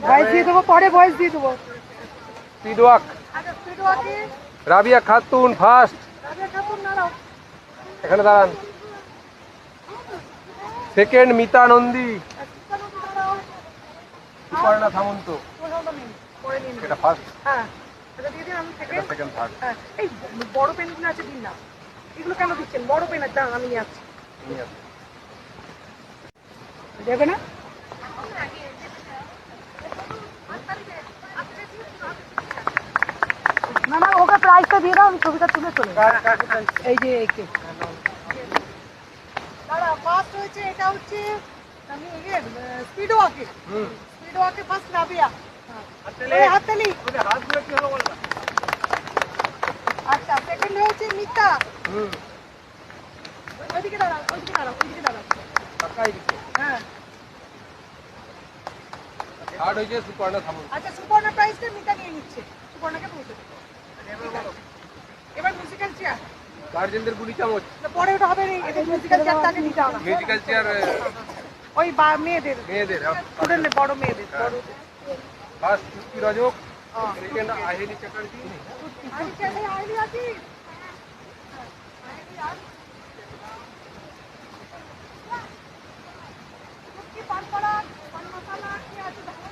Voice দিয়ে দেবো পরে ভয়েস দিয়ে দেবো। স্পিড ওয়াক আচ্ছা রাবিয়া খাতুন ফার্স্ট এখানে দাঁড়ান। সেকেন্ড মিতা নন্দী সুপর্ণা সামন্ত এটা ফার্স্ট হ্যাঁ সেকেন্ড থার্ড এই বড় পেনগুলো আছে দিন না। এগুলো কেন দিচ্ছেন? বড় পেন আছে আমি আসছি। দেবে না না ওকে প্রাইসটা দিয়ে দাও আমি ছবিটা তুলে চলে এই যে একে দাঁড়া ফার্স্ট হয়েছে এটা হচ্ছে আমি স্পিড ওয়াকে স্পিড ওয়াকে ফার্স্ট রাবিয়া হাততালি। আচ্ছা সেকেন্ড হয়েছে মিতা ওইদিকে দাঁড়াও ওইদিকে দাঁড়াও ওইদিকে দাঁড়াও। হ্যাঁ। থার্ড হয়েছে সুপর্ণা সামন্ত আচ্ছা সুপর্ণা প্রাইসটা মিতা নিয়ে নিচ্ছে। সুপর্ণাকে পৌঁছে দেবো ঠিক আছে। এবার মিউজিক্যাল চেয়ার গার্জেনদের গুলি চামচ। পরে ওটা হবে না এদের মিউজিক্যাল চেয়ার তাকে নিতে হবে মিউজিক্যাল চেয়ার ওই বা মেয়েদের। মেয়েদের স্টুডেন্টদের বড় মেয়েদের বড় ফার্স্ট চুক্তি রজক সেকেন্ড আহিনী চ্যাটার্জি। আমি চেয়ারে আইলি আছি কি পান করা পান মশলা কি আছে দেখো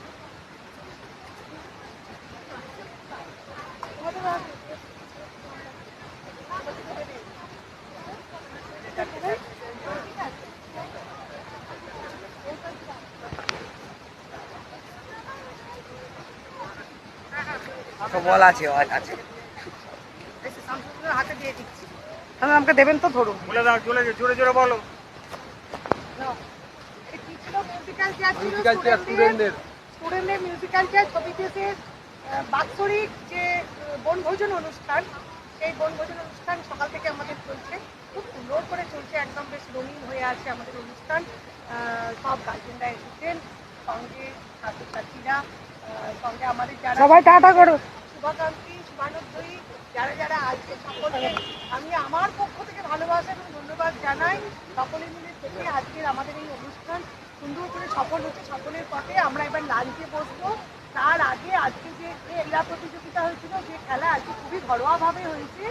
বল আছে আছে। এসে হাতে দিয়ে দিচ্ছি। আমাকে দেবেন তো ধরুন। বলে দাও চলে জোরে জোরে বলো? মিউজিক্যাল চেয়ার মিউজিক্যাল চেয়ার স্টুডেন্টদের। স্টুডেন্টদের স্টুডেন্টদের মিউজিক্যাল চেয়ার ছবিতেছে আহ, বাৎসরিক যে বনভোজন অনুষ্ঠান সেই বনভোজন অনুষ্ঠান সকাল থেকে আমাদের চলছে। খুব সুন্দর করে চলছে একদম বেশ রঙিন হয়ে আছে আমাদের অনুষ্ঠান। আহ, সব গার্জেনরা এসেছেন সঙ্গে ছাত্রছাত্রীরা আহ, সঙ্গে আমাদের যারা সবাই টাটা করো। শুভাকাঙ্ক্ষী শুভানুদ্দয়ী যারা যারা আজকে সকলকে আমি আমার পক্ষ থেকে ভালোবাসা এবং ধন্যবাদ জানাই। সকলে মিলে থেকে আজকের আমাদের এই অনুষ্ঠান সুন্দর করে সফল হচ্ছে। সকলের পথে আমরা এবার লাঞ্চে বসবো। তার আগে আজকে যে ক্রীড়া প্রতিযোগিতা হয়েছিল, যে খেলা আজকে খুবই ঘরোয়াভাবে হয়েছে।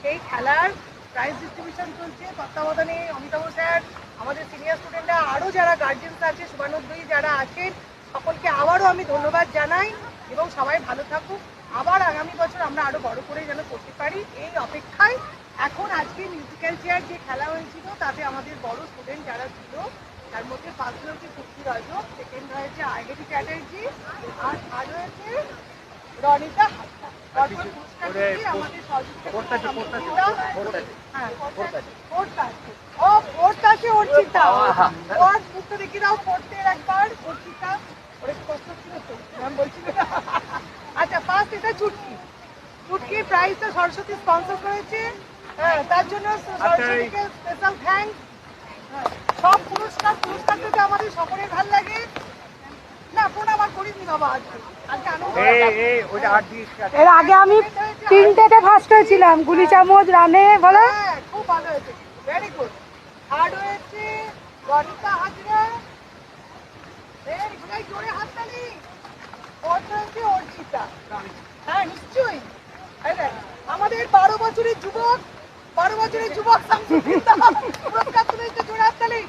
সেই খেলার প্রাইজ ডিস্ট্রিবিউশন চলছে। তত্ত্বাবধানে অমিতাভ স্যার, আমাদের সিনিয়র স্টুডেন্টরা আরও যারা গার্জেন্স আছে শুভানুদ্দয়ী যারা আছেন, সকলকে আবারও আমি ধন্যবাদ জানাই এবং সবাই ভালো থাকুক। আবার আগামী বছর আমরা আরও বড় করে যেন করতে পারি। এই অপেক্ষায় এখন আজকে মিউজিক্যাল চেয়ার যে খেলা হয়েছিল তাতে আমাদের বড় স্টুডেন্ট যারা ছিল তার মধ্যে ফার্স্ট হয়েছে কুর্তি রজক সেকেন্ড হয়েছে আইডেটি চ্যাটার্জি আর থার্ড হয়েছে রনিতা হাসদা আমাদের সহযোগিতা হ্যাঁ ফোর্থ ও ফোর্থ আছে ওর মুখটা দেখি দাও ফোর্থের একবার অর্চিতা ওর একটু কষ্ট ছিল তো ম্যাম বলছিল না। আচ্ছা ফার্স্ট এটা চুটকি। চুটকি প্রাইজটা সরস্বতী স্পন্সর করেছে। হ্যাঁ তার জন্য সরস্বতীকে স্পেশাল থ্যাঙ্কস সব পুরস্কার পুরস্কার পেতে আমাদের সকলের ভালো লাগে না করিনি বাবা এর আগে আমি তিনটেতে ফার্স্ট হয়েছিলাম। গুলি চামচ রানে বলো। হ্যাঁ খুব ভালো হয়েছে। ভেরি গুড থার্ড হয়েছে রনিতা হাজরা ভেরি গুড এই জোরে হাততালি ফোর্থ হয়েছে অর্চিতা হ্যাঁ নিশ্চয়ই এই দেখ, আমাদের বারো বছরের যুবক বারো বছরের যুবক পুরস্কার তুলে জোরে হাততালি